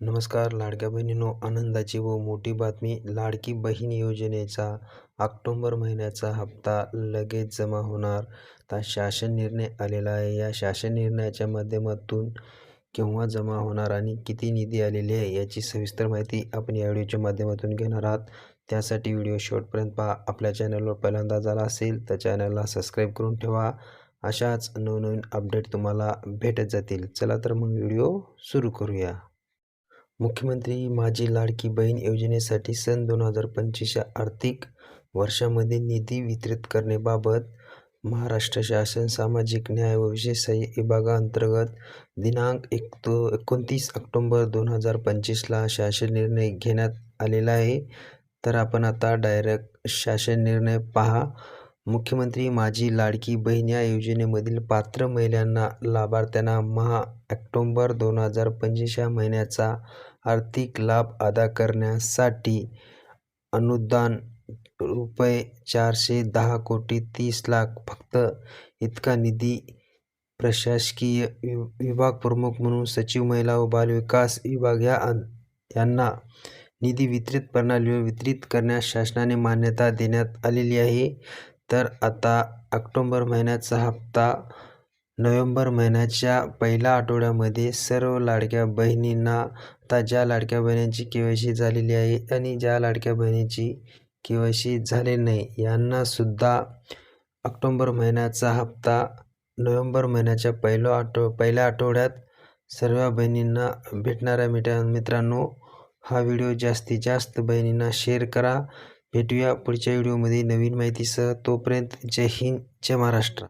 नमस्कार लाडक्या बहिणीनो. आनंदाची व मोठी बातमी लाडकी बहीण योजनेचा ऑक्टोंबर महिन्याचा हप्ता लगेच जमा होणार. तर शासन निर्णय आलेला आहे. या शासन निर्णयाच्या माध्यमातून केव्हा जमा होणार आणि किती निधी आलेली आहे याची सविस्तर माहिती आपण या व्हिडिओच्या माध्यमातून घेणार आहात. त्यासाठी व्हिडिओ शेवटपर्यंत पहा. आपल्या चॅनलवर पहिल्यांदा झाला असेल तर चॅनलला सबस्क्राईब करून ठेवा. अशाच नवनवीन अपडेट तुम्हाला भेटत जातील. चला तर मग व्हिडिओ सुरू करूया. मुख्यमंत्री माझी लाडकी बहीण योजनेसाठी सन दोन हजार पंचवीसच्या आर्थिक वर्षामध्ये निधी वितरित करण्याबाबत महाराष्ट्र शासन सामाजिक न्याय व विशेष सहाय्य विभागाअंतर्गत दिनांक एक तो एकोणतीस ऑक्टोंबर दोन हजार पंचवीसला शासन निर्णय घेण्यात आलेला आहे. तर आपण आता डायरेक्ट शासन निर्णय पहा. मुख्यमंत्री माझी लाडकी बहीण या योजनेमधील पात्र महिलांना लाभार्थ्यांना महा ऑक्टोंबर दोन हजार पंचवीस या महिन्याचा आर्थिक लाभ अदा करण्यासाठी अनुदान रुपये चारशे दहा कोटी तीस लाख फक्त इतका निधी प्रशासकीय विभाग प्रमुख म्हणून सचिव महिला व बालविकास विभाग या यांना निधी वितरित प्रणालीवर वितरित करण्यास शासनाने मान्यता देण्यात आलेली आहे. तर आता ऑक्टोंबर महिन्याचा हप्ता नोव्हेंबर महिन्याच्या पहिल्या आठवड्यामध्ये सर्व लाडक्या बहिणींना आता ज्या लाडक्या बहिणींची के वाय सी झालेली आहे आणि ज्या लाडक्या बहिणीची के वाय सी झालेली नाही यांनासुद्धा ऑक्टोंबर महिन्याचा हप्ता नोव्हेंबर महिन्याच्या पहिलं आठव पहिल्या आठवड्यात सर्व बहिणींना भेटणाऱ्या मिठा मित्रांनो हा व्हिडिओ जास्तीत जास्त बहिणींना शेअर करा. भेटूया पुढच्या व्हिडिओमध्ये नवीन माहितीसह. तोपर्यंत जय हिंद जय महाराष्ट्र.